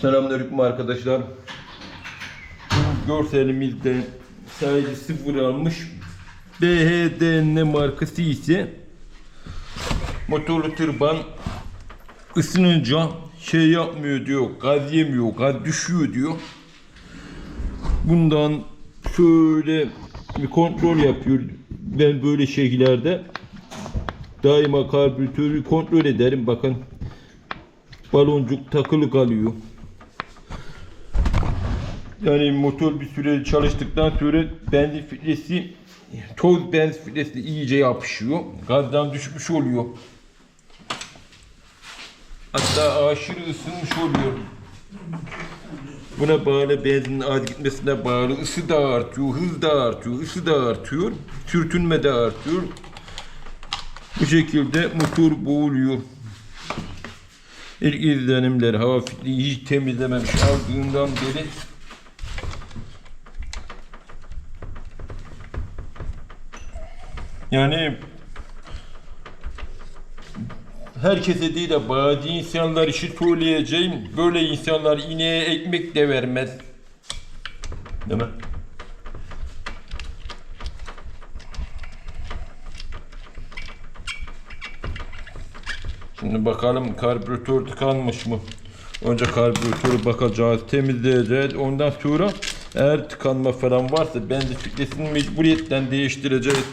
Selamünaleyküm arkadaşlar. Bu görselimizde sadece sıfır almış BHDN markası ise motorlu tırban ısınınca şey yapmıyor diyor, gaz yemiyor, gaz düşüyor diyor. Bundan şöyle bir kontrol yapıyor. Ben böyle şeylerde daima karbüratörü kontrol ederim. Bakın baloncuk takılı kalıyor. Yani motor bir süre çalıştıktan sonra benzin filtresi toz benzin filtresi iyice yapışıyor. Gazdan düşmüş oluyor. Hatta aşırı ısınmış oluyor. Buna bağlı benzinin az gitmesine bağlı ısı da artıyor, hız da artıyor, ısı da artıyor, sürtünme de artıyor. Bu şekilde motor boğuluyor. İlk izlenimler hava filtreyi hiç temizlememiş aldığından beri yani herkese değil de bazı insanlar işi söyleyeceğim. Böyle insanlar ineğe ekmek de vermez. Değil mi? Şimdi bakalım karbüratör tıkanmış mı? Önce karbüratörü bakacağız, temizleyeceğiz. Ondan sonra eğer tıkanma falan varsa benzin filtresini mecburiyetten değiştireceğiz.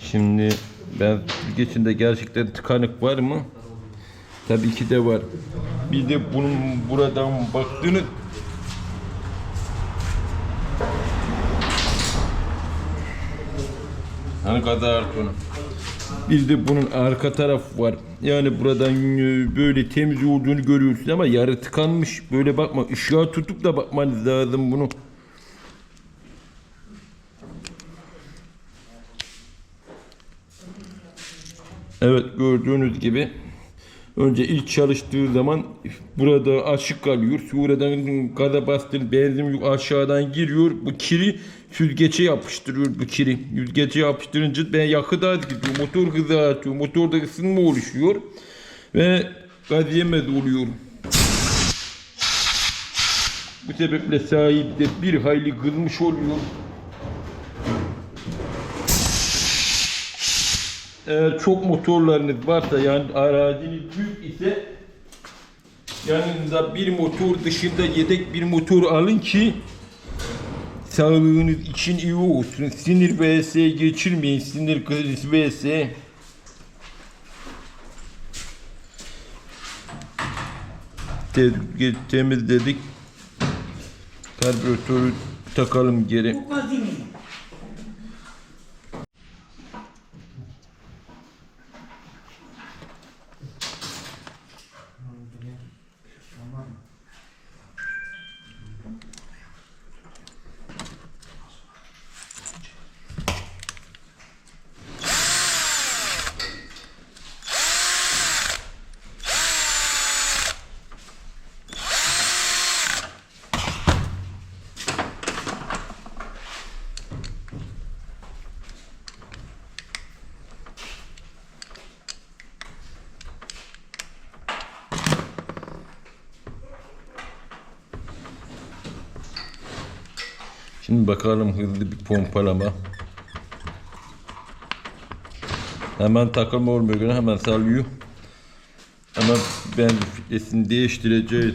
Şimdi ben süzgecinde gerçekten tıkanık var mı? Tabii ki de var. Bir de bunun buradan baktığını Hani kadar onu. Bir de bunun arka taraf var. Yani buradan e, böyle temiz olduğunu görüyorsun ama yarı tıkanmış. Böyle bakma. ışığa tutup da bakmanız lazım bunu. Evet gördüğünüz gibi önce ilk çalıştığı zaman burada açık kalıyor. Sonradan gaza bastır benzin aşağıdan giriyor. Bu kiri süzgece yapıştırıyor bu kiri. Süzgece yapıştırınca ben yakıt az gidiyor. Motor hızı artıyor. Motorda ısınma oluşuyor. Ve gaz yemez oluyor. Bu sebeple sahip de bir hayli kızmış oluyor. Eğer çok motorlarınız varsa yani araziniz büyük ise yanınıza bir motor dışında yedek bir motor alın ki sağlığınız için iyi olsun. Sinir vs geçirmeyin. Sinir krizi vs. Te- temizledik. Karbüratörü takalım geri. Şimdi bakalım hızlı bir pompalama. Hemen takılma olmuyor hemen salıyor. Ama ben filtresini değiştireceğiz.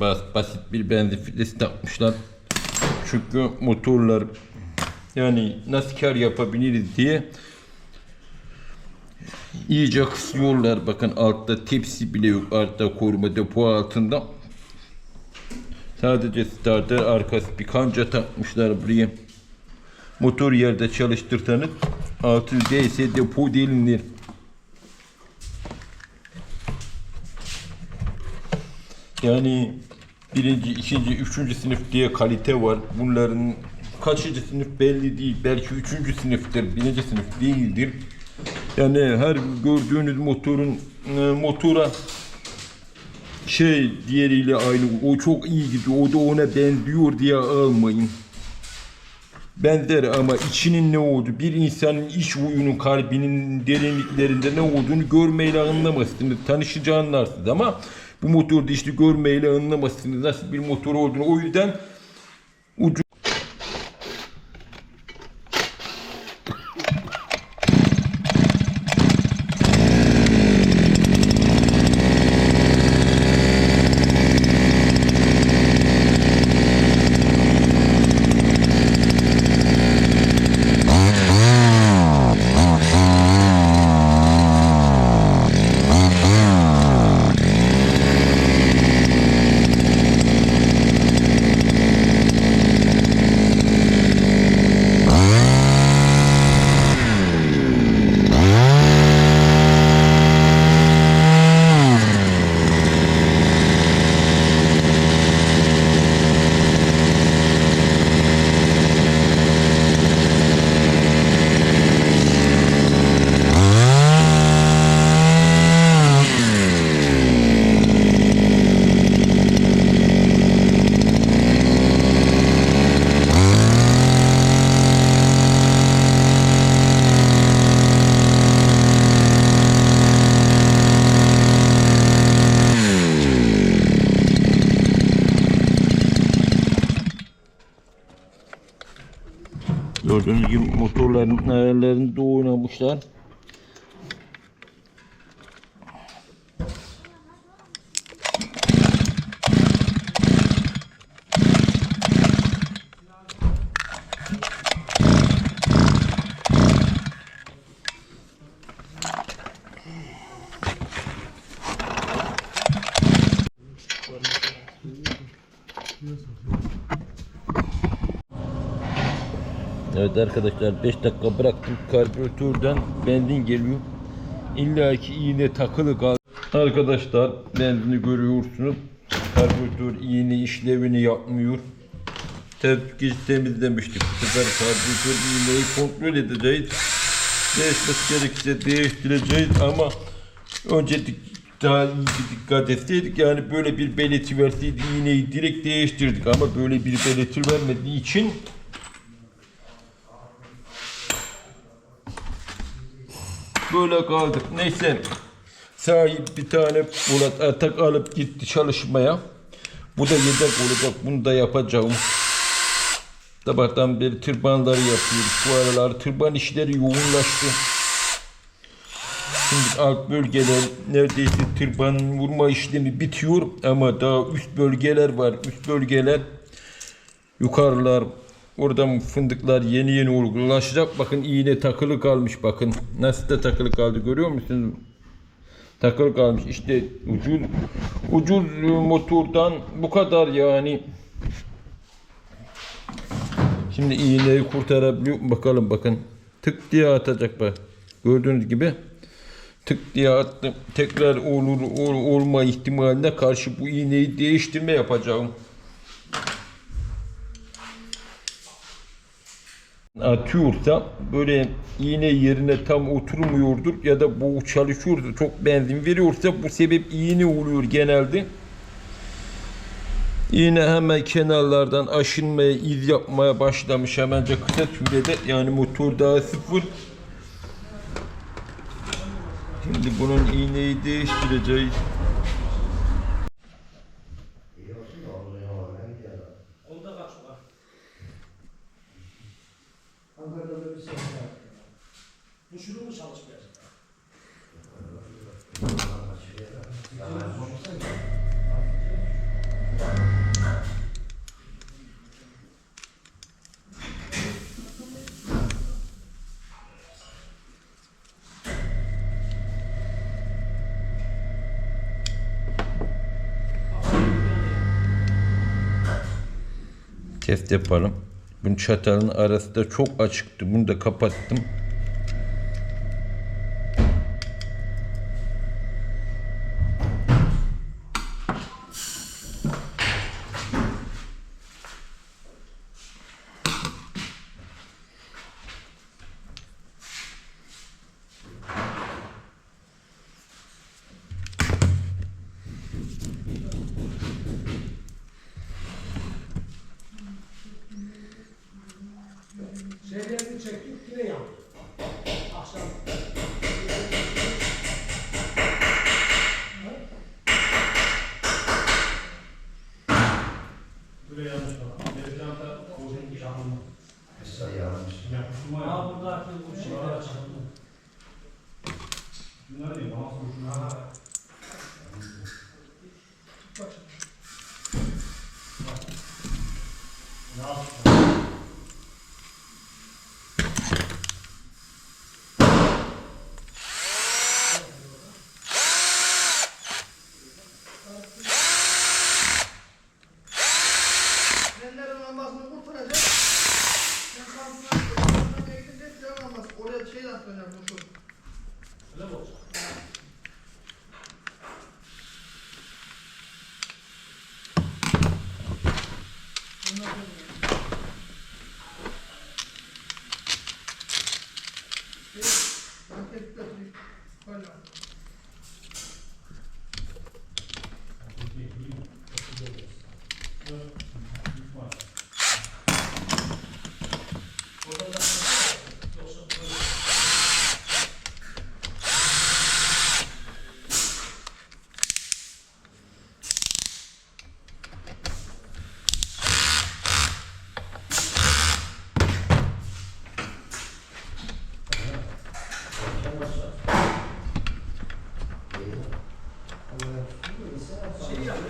bas, basit bir benzin filtresi takmışlar. Çünkü motorlar yani nasıl kar yapabiliriz diye iyice kısıyorlar. Bakın altta tepsi bile yok. Altta koruma depo altında. Sadece starter arkası bir kanca takmışlar buraya. Motor yerde çalıştırsanız altı değse depo delinir. Yani birinci, ikinci, üçüncü sınıf diye kalite var. Bunların kaçıncı sınıf belli değil. Belki üçüncü sınıftır, birinci sınıf değildir. Yani her gördüğünüz motorun e, motora şey diğeriyle aynı. O çok iyi gidiyor. O da ona benziyor diye almayın. Benzer ama içinin ne oldu? Bir insanın iç huyunun kalbinin derinliklerinde ne olduğunu görmeyle anlamazsınız. Tanışınca anlarsınız ama bu motorda işte görmeyle anlamazsınız nasıl bir motor olduğunu. O yüzden ucu Gördüğünüz gibi motorların ayarlarını da oynamışlar. Evet arkadaşlar 5 dakika bıraktım. Karbüratörden benzin geliyor. İlla ki iğne takılı kaldı. Arkadaşlar benzini görüyorsunuz. Karbüratör iğne işlevini yapmıyor. Tepkici temizlemiştik. Bu sefer karbüratör iğneyi kontrol edeceğiz. Değişmesi gerekirse değiştireceğiz ama önce daha iyi dikkat etseydik yani böyle bir belirti verseydi iğneyi direkt değiştirdik ama böyle bir belirti vermediği için böyle kaldık. Neyse sahip bir tane Murat Atak alıp gitti çalışmaya. Bu da yedek olacak. Bunu da yapacağım. Sabahtan beri tırbanları yapıyoruz. Bu aralar tırban işleri yoğunlaştı. Şimdi alt bölgeler neredeyse tırban vurma işlemi bitiyor ama daha üst bölgeler var. Üst bölgeler yukarılar oradan fındıklar yeni yeni olgulaşacak. Bakın iğne takılı kalmış bakın. Nasıl da takılı kaldı görüyor musunuz? Takılı kalmış. İşte ucuz ucuz motordan bu kadar yani. Şimdi iğneyi kurtarabiliyor mu? bakalım bakın. Tık diye atacak bak. Gördüğünüz gibi tık diye attım. Tekrar olur, ol, olma ihtimaline karşı bu iğneyi değiştirme yapacağım. Atıyorsa böyle iğne yerine tam oturmuyordur ya da bu çalışıyorsa çok benzin veriyorsa bu sebep iğne oluyor genelde. Yine hemen kenarlardan aşınmaya, iz yapmaya başlamış hemence kısa sürede. Yani motor daha sıfır. Şimdi bunun iğneyi değiştireceğiz. Test yapalım. Bunun çatalın arası da çok açıktı. Bunu da kapattım. Çektik yine yandı. Akşam. Buraya yanlış bak. Mevlana bozulmuş anlamı. Ha buradaki bu şeyler açıldı. Bunlar değil, bana soruşun. Trenlerin Şey yani.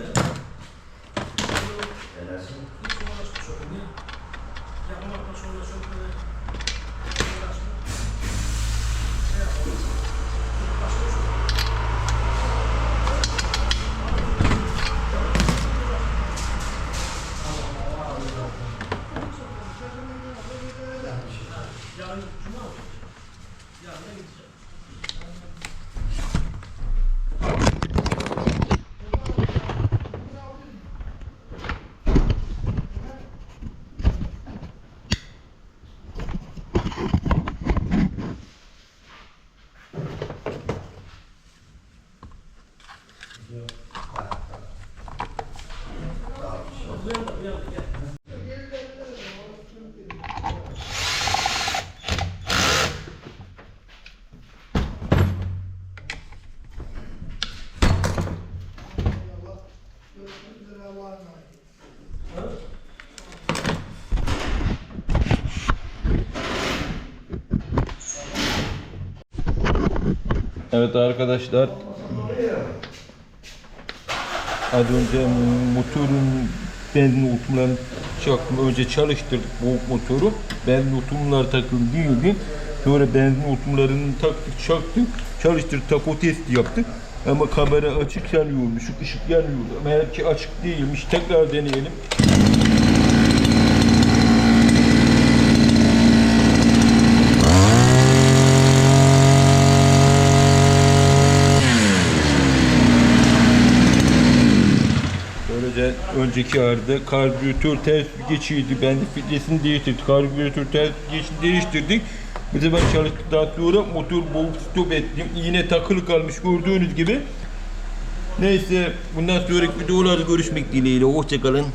Hiç uğraşmış yok. Niye? Yapmakta sonra çok böyle uğraşmış. Şey yapalım. Başka şey. Görüşmek üzere Allah'a emanet. Evet arkadaşlar. Az önce motorun benzin hortumlarını çaktım. Önce çalıştırdık bu motoru. Benzin hortumlar takılı değildi. Sonra benzin hortumlarını taktık, çaktık. Çalıştırdık, tapo testi yaptık. Ama kamera açık yanıyormuş, ışık yanıyordu. Meğer ki açık değilmiş. Tekrar deneyelim. Önceki arada karbüratör ters geçiydi. Ben de filtresini değiştirdik. Karbüratör ters geçini değiştirdik. Bu sefer çalıştıktan sonra motor boğup stop ettim. Yine takılı kalmış gördüğünüz gibi. Neyse bundan sonraki videolarda görüşmek dileğiyle. Hoşçakalın.